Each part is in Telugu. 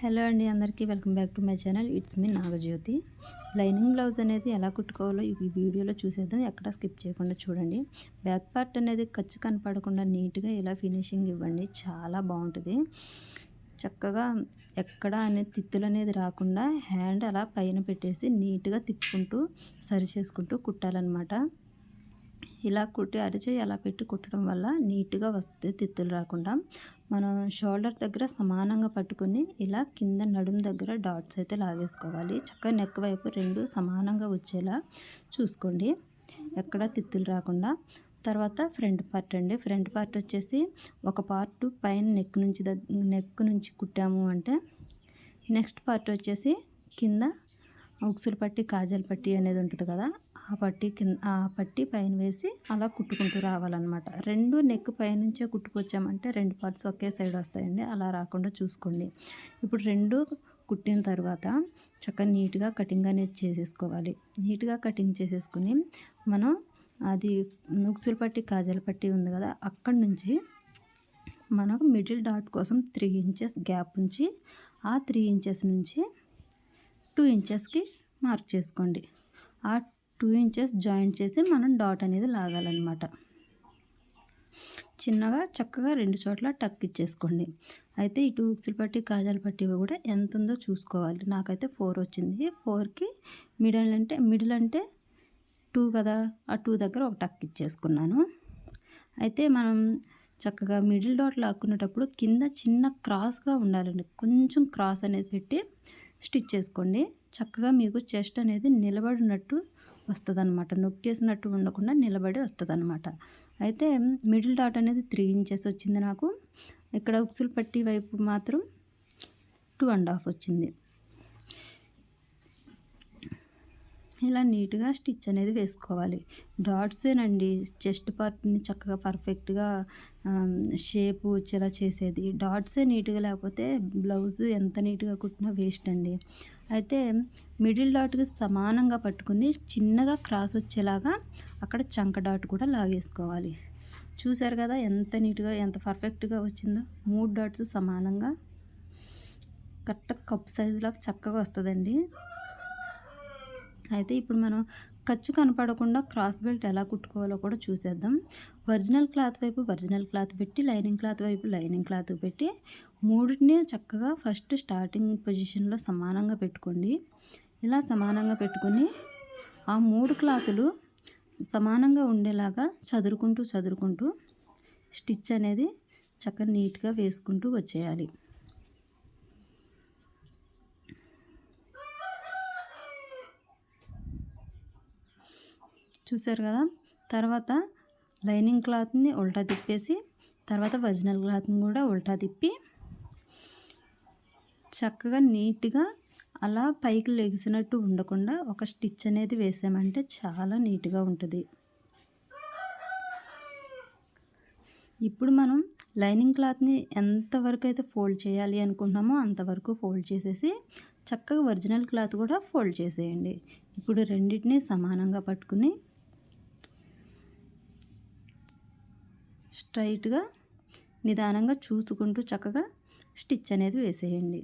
హలో అండి అందరికీ welcome back to my channel. It's me Nagajyothi. Lining blouse అనేది ఎలా కుట్టుకోవాలో ఈ వీడియోలో చూసేద్దాం. ఎక్కడ స్కిప్ చేయకుండా చూడండి. బ్యాక్ పార్ట్ అనేది ఖర్చు కనపడకుండా నీట్గా ఇలా ఫినిషింగ్ ఇవ్వండి. చాలా బాగుంటుంది చక్కగా ఎక్కడ అనేది తిత్తులు అనేది రాకుండా హ్యాండ్ అలా పైన పెట్టేసి నీట్గా తిప్పుకుంటూ సరి చేసుకుంటూ కుట్టాలన్నమాట. ఇలా కుట్టి అరిచేయి అలా పెట్టి కుట్టడం వల్ల నీట్గా వస్తుంది తిత్తులు రాకుండా మనం షోల్డర్ దగ్గర సమానంగా పట్టుకుని ఇలా కింద నడుము దగ్గర డాట్స్ అయితే లాగేసుకోవాలి. చక్కగా నెక్ వైపు రెండు సమానంగా వచ్చేలా చూసుకోండి. ఎక్కడ తిత్తులు రాకుండా. తర్వాత ఫ్రంట్ పార్ట్ అండి. ఫ్రంట్ పార్ట్ వచ్చేసి ఒక పార్ట్ పైన నెక్ నుంచి నెక్ నుంచి కుట్టాము అంటే నెక్స్ట్ పార్ట్ వచ్చేసి కింద ఉక్సులు పట్టి కాజల్ పట్టి అనేది ఉంటుంది కదా ఆ పట్టి కింద ఆ పట్టి పైన వేసి అలా కుట్టుకుంటూ రావాలన్నమాట. రెండు నెక్ పైనుంచే కుట్టుకొచ్చామంటే రెండు పార్ట్స్ ఒకే సైడ్ వస్తాయండి. అలా రాకుండా చూసుకోండి. ఇప్పుడు రెండు కుట్టిన తర్వాత చక్కగా నీట్గా కటింగ్ అనేది చేసేసుకోవాలి. నీట్గా కటింగ్ చేసేసుకుని మనం అది నుక్సులు పట్టి కాజల పట్టి ఉంది కదా అక్కడి నుంచి మనకు మిడిల్ డాట్ కోసం త్రీ ఇంచెస్ గ్యాప్ ఉంచి ఆ త్రీ ఇంచెస్ నుంచి టూ ఇంచెస్కి మార్క్ చేసుకోండి. ఆ టూ ఇంచెస్ జాయింట్ చేసి మనం డాట్ అనేది లాగాలన్నమాట. చిన్నగా చక్కగా రెండు చోట్ల టక్ ఇచ్చేసుకోండి. అయితే ఇటు ఉక్సులు పట్టి కాజాలు పట్టి కూడా ఎంత ఉందో చూసుకోవాలి. నాకైతే ఫోర్ వచ్చింది. ఫోర్కి మిడిల్ అంటే మిడిల్ అంటే టూ కదా? ఆ టూ దగ్గర ఒక టక్ ఇచ్చేసుకున్నాను. అయితే మనం చక్కగా మిడిల్ డాట్ లాక్కునేటప్పుడు కింద చిన్న క్రాస్గా ఉండాలండి. కొంచెం క్రాస్ అనేది పెట్టి స్టిచ్ చేసుకోండి. చక్కగా మీకు చెస్ట్ అనేది నిలబడినట్టు వస్తుంది అనమాట నొక్కేసినట్టు ఉండకుండా నిలబడి వస్తుంది అనమాట అయితే మిడిల్ డాట్ అనేది త్రీ ఇంచెస్ వచ్చింది నాకు. ఇక్కడ ఉక్సులు పట్టి వైపు మాత్రం టూ అండ్ హాఫ్ వచ్చింది. ఇలా నీట్గా స్టిచ్ అనేది వేసుకోవాలి. డాట్సేనండి చెస్ట్ పార్ట్ని చక్కగా పర్ఫెక్ట్గా షేప్ వచ్చేలా చేసేది. డాట్సే నీట్గా లేకపోతే బ్లౌజ్ ఎంత నీట్గా కుట్టినా వేస్ట్ అండి. అయితే మిడిల్ డాట్కి సమానంగా పట్టుకుని చిన్నగా క్రాస్ వచ్చేలాగా అక్కడ చంక డాట్ కూడా లాగేసుకోవాలి. చూసారు కదా ఎంత నీట్గా ఎంత పర్ఫెక్ట్గా వచ్చిందో. మూడు డాట్స్ సమానంగా కరెక్ట్ కప్ సైజులో చక్కగా వస్తుందండి. అయితే ఇప్పుడు మనం ఖర్చు కనపడకుండా క్రాస్ బెల్ట్ ఎలా కుట్టుకోవాలో కూడా చూసేద్దాం. ఒరిజినల్ క్లాత్ వైపు ఒరిజినల్ క్లాత్ పెట్టి లైనింగ్ క్లాత్ వైపు లైనింగ్ క్లాత్ పెట్టి మూడింటిని చక్కగా ఫస్ట్ స్టార్టింగ్ పొజిషన్లో సమానంగా పెట్టుకోండి. ఇలా సమానంగా పెట్టుకొని ఆ మూడు క్లాతులు సమానంగా ఉండేలాగా చదురుకుంటూ చదురుకుంటూ స్టిచ్ అనేది చక్కగా నీట్గా వేసుకుంటూ వచ్చేయాలి. చూసారు కదా? తర్వాత లైనింగ్ క్లాత్ని ఉల్టా తిప్పేసి తర్వాత ఒరిజినల్ క్లాత్ని కూడా ఉల్టా తిప్పి చక్కగా నీట్గా అలా పైకి లెగిసినట్టు ఉండకుండా ఒక స్టిచ్ అనేది వేసామంటే చాలా నీట్గా ఉంటుంది. ఇప్పుడు మనం లైనింగ్ క్లాత్ని ఎంతవరకు అయితే ఫోల్డ్ చేయాలి అనుకుంటున్నామో అంతవరకు ఫోల్డ్ చేసేసి చక్కగా ఒరిజినల్ క్లాత్ కూడా ఫోల్డ్ చేసేయండి. ఇప్పుడు రెండింటినీ సమానంగా పట్టుకుని స్ట్రైట్గా నిదానంగా చూసుకుంటూ చక్కగా స్టిచ్ అనేది వేసేయండి.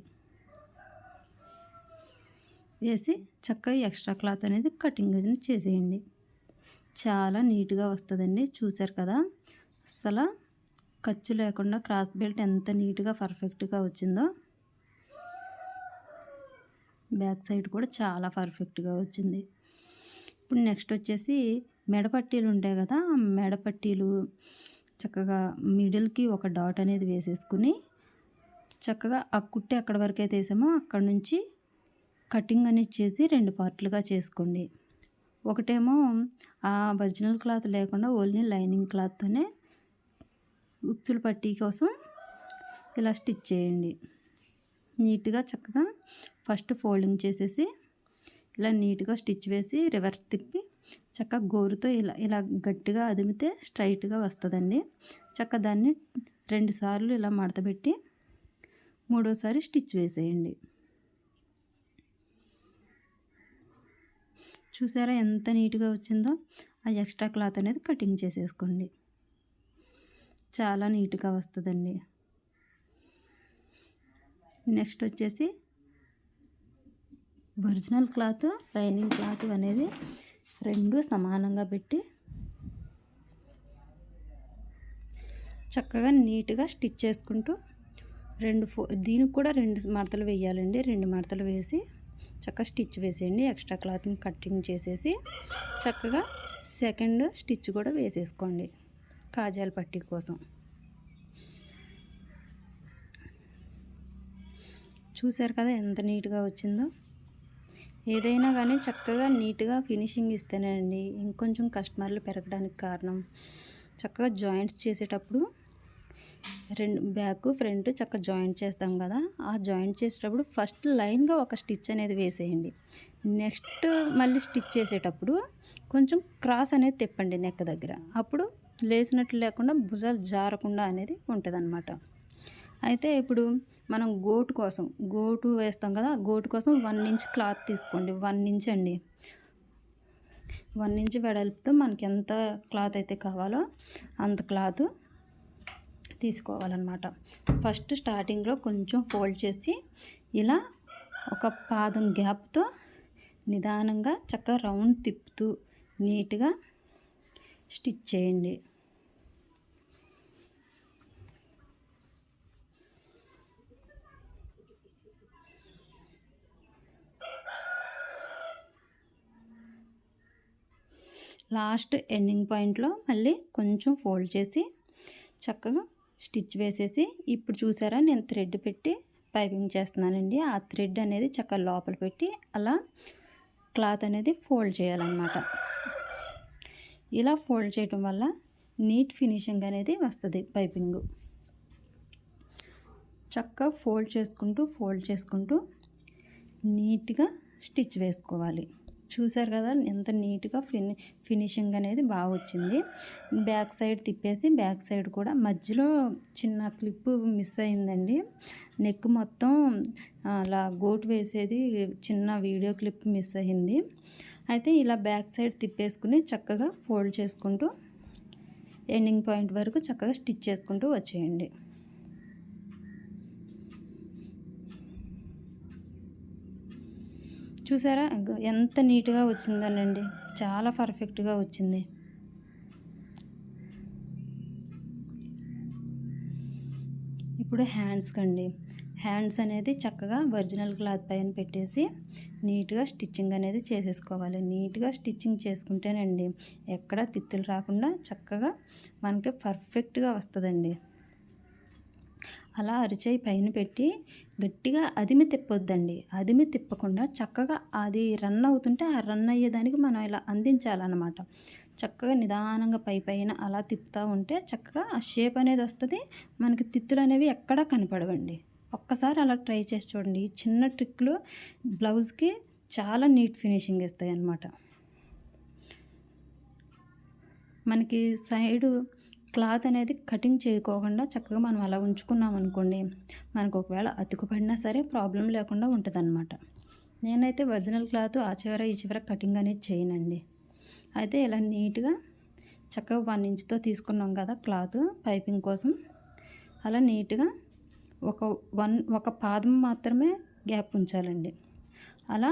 వేసి చక్కగా ఎక్స్ట్రా క్లాత్ అనేది కటింగ్ చేసేయండి. చాలా నీట్గా వస్తుందండి చూసారు కదా? అసలు ఖర్చు లేకుండా క్రాస్ బెల్ట్ ఎంత నీట్గా పర్ఫెక్ట్గా వచ్చిందో. బ్యాక్ సైడ్ కూడా చాలా పర్ఫెక్ట్గా వచ్చింది. ఇప్పుడు నెక్స్ట్ వచ్చేసి మెడపట్టీలు ఉంటాయి కదా మెడపట్టీలు చక్కగా మిడిల్కి ఒక డాట్ అనేది వేసేసుకుని చక్కగా ఆ కుట్టి అక్కడ వరకు అయితే వేసామో అక్కడ నుంచి కటింగ్ అనేది చేసి రెండు పార్ట్లుగా చేసుకోండి. ఒకటేమో ఆ ఒరిజినల్ క్లాత్ లేకుండా ఓన్లీ లైనింగ్ క్లాత్తోనే ఉక్సులు పట్టీ కోసం ఇలా స్టిచ్ చేయండి. నీట్గా చక్కగా ఫస్ట్ ఫోల్డింగ్ చేసేసి ఇలా నీట్గా స్టిచ్ వేసి రివర్స్ తిప్పి చక్కగా గోరుతో ఇలా ఇలా గట్టిగా అదిమితే స్ట్రైట్గా వస్తుందండి. చక్క దాన్ని రెండుసార్లు ఇలా మడతపెట్టి మూడోసారి స్టిచ్ వేసేయండి. చూసారా ఎంత నీట్గా వచ్చిందో? ఆ ఎక్స్ట్రా క్లాత్ అనేది కటింగ్ చేసేసుకోండి. చాలా నీట్గా వస్తుందండి. నెక్స్ట్ వచ్చేసి ఒరిజినల్ క్లాత్ లైనింగ్ క్లాత్ అనేది రెండు సమానంగా పెట్టి చక్కగా నీట్గా స్టిచ్ చేసుకుంటూ రెండు ఫో దీనికి కూడా రెండు మడతలు వేయాలండి. రెండు మడతలు వేసి చక్కగా స్టిచ్ వేసేయండి. ఎక్స్ట్రా క్లాత్ని కట్టింగ్ చేసేసి చక్కగా సెకండ్ స్టిచ్ కూడా వేసేసుకోండి కాజాల పట్టీ కోసం. చూశారు కదా ఎంత నీట్గా వచ్చిందో? ఏదైనా కానీ చక్కగా నీట్గా ఫినిషింగ్ ఇస్తేనేనండి ఇంకొంచెం కస్టమర్లు పెరగడానికి కారణం. చక్కగా జాయింట్స్ చేసేటప్పుడు రెండు బ్యాక్ ఫ్రంట్ చక్కగా జాయింట్ చేస్తాం కదా ఆ జాయింట్ చేసేటప్పుడు ఫస్ట్ లైన్గా ఒక స్టిచ్ అనేది వేసేయండి. నెక్స్ట్ మళ్ళీ స్టిచ్ చేసేటప్పుడు కొంచెం క్రాస్ అనేది తిప్పండి నెక్ దగ్గర. అప్పుడు లేసినట్లు లేకుండా భుజాలు జారకుండా అనేది ఉంటుంది అయితే ఇప్పుడు మనం గోటు కోసం గోటు వేస్తాం కదా గోటు కోసం వన్ ఇంచ్ క్లాత్ తీసుకోండి వన్ ఇంచ్ అండి. వన్ ఇంచ్ వెడల్పుతో మనకి ఎంత క్లాత్ అయితే కావాలో అంత క్లాత్ తీసుకోవాలన్నమాట. ఫస్ట్ స్టార్టింగ్లో కొంచెం ఫోల్డ్ చేసి ఇలా ఒక పాదం గ్యాప్తో నిదానంగా చక్కగా రౌండ్ తిప్పుతూ నీట్గా స్టిచ్ చేయండి. లాస్ట్ ఎండింగ్ పాయింట్లో మళ్ళీ కొంచెం ఫోల్డ్ చేసి చక్కగా స్టిచ్ వేసేసి ఇప్పుడు చూసారా నేను థ్రెడ్ పెట్టి పైపింగ్ చేస్తున్నానండి. ఆ థ్రెడ్ అనేది చక్కగా లోపల పెట్టి అలా క్లాత్ అనేది ఫోల్డ్ చేయాలన్నమాట. ఇలా ఫోల్డ్ చేయటం వల్ల నీట్ ఫినిషింగ్ అనేది వస్తుంది పైపింగ్. చక్కగా ఫోల్డ్ చేసుకుంటూ ఫోల్డ్ చేసుకుంటూ నీట్గా స్టిచ్ వేసుకోవాలి. చూసారు కదా ఎంత నీట్గా ఫిని ఫినిషింగ్ అనేది బాగా వచ్చింది. బ్యాక్ సైడ్ తిప్పేసి బ్యాక్ సైడ్ కూడా మధ్యలో చిన్న క్లిప్ మిస్ అయిందండి. నెక్ మొత్తం అలా గోటు వేసేది చిన్న వీడియో క్లిప్ మిస్ అయింది. అయితే ఇలా బ్యాక్ సైడ్ తిప్పేసుకుని చక్కగా ఫోల్డ్ చేసుకుంటూ ఎండింగ్ పాయింట్ వరకు చక్కగా స్టిచ్ చేసుకుంటూ వచ్చేయండి. చూసారా? ఎంత నీట్గా వచ్చిందోనండి. చాలా పర్ఫెక్ట్గా వచ్చింది. ఇప్పుడు హ్యాండ్స్కి అండి హ్యాండ్స్ అనేది చక్కగా ఒరిజినల్ క్లాత్ పైన పెట్టేసి నీట్గా స్టిచ్చింగ్ అనేది చేసేసుకోవాలి. నీట్గా స్టిచ్చింగ్ చేసుకుంటేనండి ఎక్కడ తిత్తులు రాకుండా చక్కగా మనకి పర్ఫెక్ట్గా వస్తుందండి. అలా అరిచేయి పైన పెట్టి గట్టిగా అదిమి తిప్పొద్దండి. అదిమి తిప్పకుండా చక్కగా అది రన్ అవుతుంటే ఆ రన్ అయ్యేదానికి మనం ఇలా అందించాలన్నమాట. చక్కగా నిదానంగా పై పైన అలా తిప్పుతూ ఉంటే చక్కగా ఆ షేప్ అనేది వస్తుంది. మనకి తిత్తులు అనేవి ఎక్కడా కనపడవండి. ఒక్కసారి అలా ట్రై చేసి చూడండి. చిన్న ట్రిక్లు బ్లౌజ్కి చాలా నీట్ ఫినిషింగ్ ఇస్తాయి అన్నమాట మనకి సైడు క్లాత్ అనేది కటింగ్ చేయకోకుండా చక్కగా మనం అలా ఉంచుకున్నాం అనుకోండి మనకు ఒకవేళ అతుకుపడినా సరే ప్రాబ్లం లేకుండా ఉంటుంది అనమాట నేనైతే ఒరిజినల్ క్లాత్ ఆ చివర ఈ చివర కటింగ్ అనేది చేయనండి. అయితే ఇలా నీట్గా చక్కగా వన్ ఇంచ్తో తీసుకున్నాం కదా క్లాత్ పైపింగ్ కోసం. అలా నీట్గా ఒక వన్ ఒక పాదం మాత్రమే గ్యాప్ ఉంచాలండి. అలా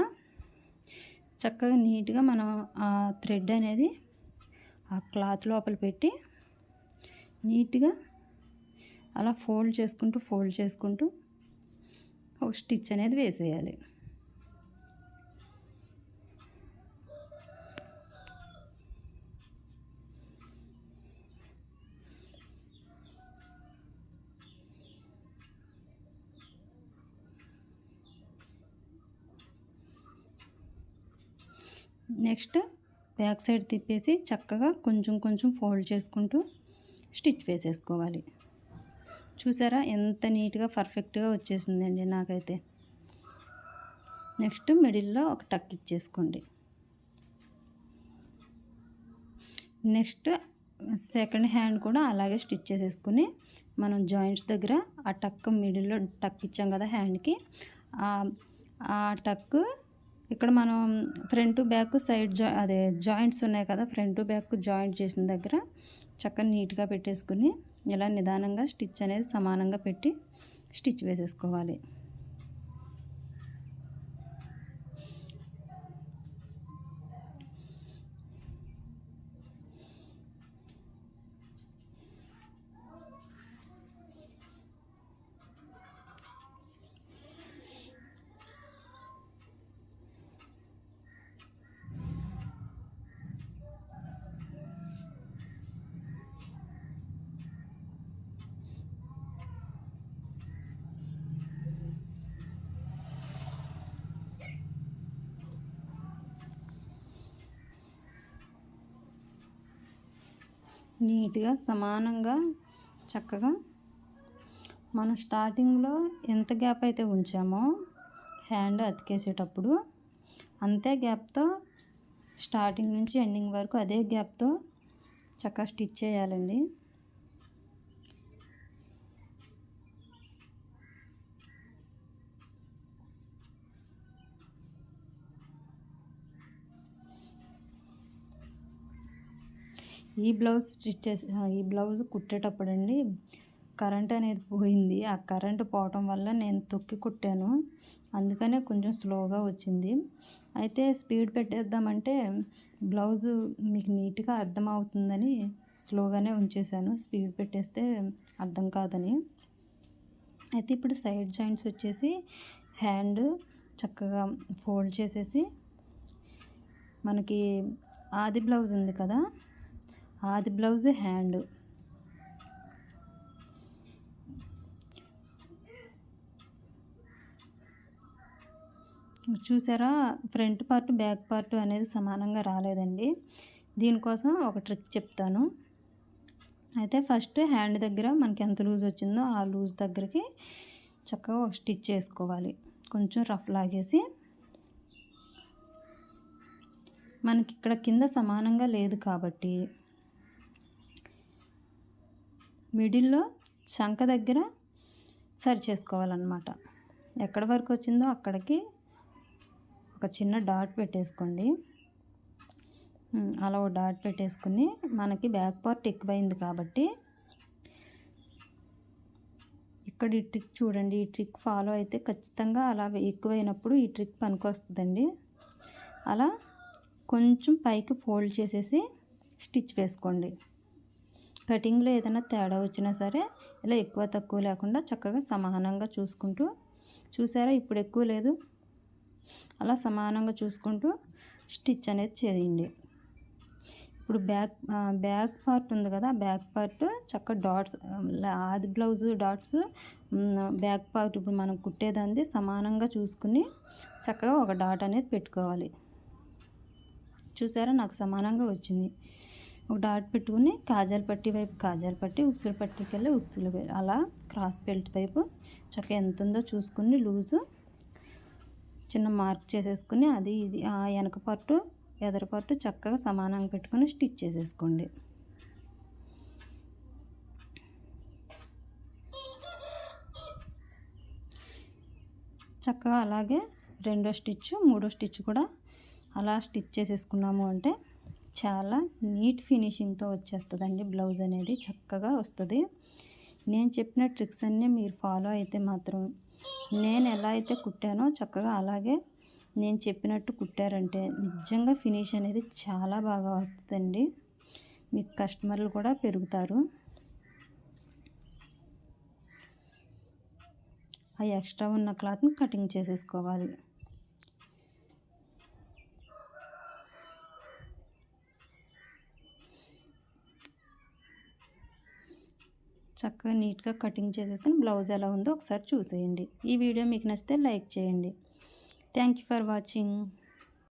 చక్కగా నీట్గా మనం ఆ థ్రెడ్ అనేది ఆ క్లాత్ లోపల పెట్టి నీట్గా అలా ఫోల్డ్ చేసుకుంటూ ఫోల్డ్ చేసుకుంటూ ఒక స్టిచ్ అనేది వేసేయాలి. నెక్స్ట్ బ్యాక్ సైడ్ తిప్పేసి చక్కగా కొంచెం కొంచెం ఫోల్డ్ చేసుకుంటూ స్టిచ్ వేసేసుకోవాలి. చూసారా? ఎంత నీట్గా పర్ఫెక్ట్గా వచ్చేసిందండి నాకైతే. నెక్స్ట్ మిడిల్లో ఒక టక్ ఇచ్చేసుకోండి. నెక్స్ట్ సెకండ్ హ్యాండ్ కూడా అలాగే స్టిచ్ చేసేసుకుని మనం జాయింట్స్ దగ్గర ఆ టక్ మిడిల్లో టక్ ఇచ్చాం కదా హ్యాండ్కి ఆ టక్ ఇక్కడ మనం ఫ్రంట్ బ్యాక్ సైడ్ జా అదే జాయింట్స్ ఉన్నాయి కదా ఫ్రంట్ బ్యాక్ జాయింట్ చేసిన దగ్గర చక్కగా నీట్గా పెట్టేసుకుని ఇలా నిదానంగా స్టిచ్ అనేది సమానంగా పెట్టి స్టిచ్ వేసేసుకోవాలి. నీట్గా సమానంగా చక్కగా మనం స్టార్టింగ్లో ఎంత గ్యాప్ అయితే ఉంచామో హ్యాండ్ అతికేసేటప్పుడు అంతే గ్యాప్తో స్టార్టింగ్ నుంచి ఎండింగ్ వరకు అదే గ్యాప్తో చక్కగా స్టిచ్ చేయాలండి. ఈ బ్లౌజ్ స్టిచ్ చేసి ఈ బ్లౌజ్ కుట్టేటప్పుడు అండి కరెంట్ అనేది పోయింది. ఆ కరెంట్ పోవటం వల్ల నేను తొక్కి కుట్టాను. అందుకనే కొంచెం స్లోగా వచ్చింది. అయితే స్పీడ్ పెట్టేద్దామంటే బ్లౌజు మీకు నీట్గా అర్థమవుతుందని స్లోగానే ఉంచేసాను స్పీడ్ పెట్టేస్తే అర్థం కాదని. అయితే ఇప్పుడు సైడ్ జాయింట్స్ వచ్చేసి హ్యాండ్ చక్కగా ఫోల్డ్ చేసేసి మనకి ఆది బ్లౌజ్ ఉంది కదా ఆది బ్లౌజ్ హ్యాండ్. చూసారా ఫ్రంట్ పార్ట్ బ్యాక్ పార్ట్ అనేది సమానంగా రాలేదండి. దీనికోసం ఒక ట్రిక్ చెప్తాను. అయితే ఫస్ట్ హ్యాండ్ దగ్గర మనకి ఎంత లూజ్ వచ్చిందో ఆ లూజ్ దగ్గరికి చక్కగా ఒక స్టిచ్ చేసుకోవాలి. కొంచెం రఫ్ లాగేసి. మనకి ఇక్కడ కింద సమానంగా లేదు కాబట్టి మిడిల్లో శంఖ దగ్గర సరి చేసుకోవాలన్నమాట. ఎక్కడి వరకు వచ్చిందో అక్కడికి ఒక చిన్న డాట్ పెట్టేసుకోండి. అలా ఓ డాట్ పెట్టేసుకుని మనకి బ్యాక్ పార్ట్ ఎక్కువైంది కాబట్టి ఇక్కడ ఈ ట్రిక్ చూడండి ఈ ట్రిక్ ఫాలో అయితే ఖచ్చితంగా అలా ఎక్కువైనప్పుడు ఈ ట్రిక్ పనికొస్తుందండి. అలా కొంచెం పైకి ఫోల్డ్ చేసేసి స్టిచ్ వేసుకోండి. కటింగ్లో ఏదైనా తేడా వచ్చినా సరే ఇలా ఎక్కువ తక్కువ లేకుండా చక్కగా సమానంగా చూసుకుంటూ చూసారా? ఇప్పుడు ఎక్కువ లేదు. అలా సమానంగా చూసుకుంటూ స్టిచ్ అనేది చేయండి. ఇప్పుడు బ్యాక్ బ్యాక్ పార్ట్ ఉంది కదా? బ్యాక్ పార్ట్ చక్క డాట్స్ ఆది బ్లౌజ్ డాట్స్ బ్యాక్ పార్ట్ ఇప్పుడు మనం కుట్టేదాన్ని సమానంగా చూసుకుని చక్కగా ఒక డాట్ అనేది పెట్టుకోవాలి. చూసారా? నాకు సమానంగా వచ్చింది. ఒక డాట్ పెట్టుకుని కాజాల పట్టి వైపు కాజాల పట్టి ఉక్సుల పట్టికెళ్ళి ఉక్సులు అలా క్రాస్ బెల్ట్ వైపు చక్కగా ఎంత ఉందో చూసుకుని లూజు చిన్న మార్క్ చేసేసుకుని అది ఇది ఆ వెనక పట్టు ఎదర పట్టు చక్కగా సమానంగా పెట్టుకుని స్టిచ్ చేసేసుకోండి. చక్కగా అలాగే రెండో స్టిచ్ మూడో స్టిచ్ కూడా అలా స్టిచ్ చేసేసుకున్నాము అంటే చాలా నీట్ ఫినిషింగ్తో వచ్చేస్తుందండి బ్లౌజ్ అనేది చక్కగా వస్తుంది. నేను చెప్పిన ట్రిక్స్ అన్నీ మీరు ఫాలో అయితే మాత్రం నేను ఎలా అయితే కుట్టానో చక్కగా అలాగే నేను చెప్పినట్టు కుట్టారంటే నిజంగా ఫినిష్ అనేది చాలా బాగా వస్తుందండి. మీకు కస్టమర్లు కూడా పెరుగుతారు. ఆ ఎక్స్ట్రా ఉన్న క్లాత్ని కటింగ్ చేసేసుకోవాలి. చక్కగా నీట్గా కటింగ్ చేసేసుకుని బ్లౌజ్ ఎలా ఉందో ఒకసారి చూసేయండి. ఈ వీడియో మీకు నచ్చితే లైక్ చేయండి. Thank you for watching.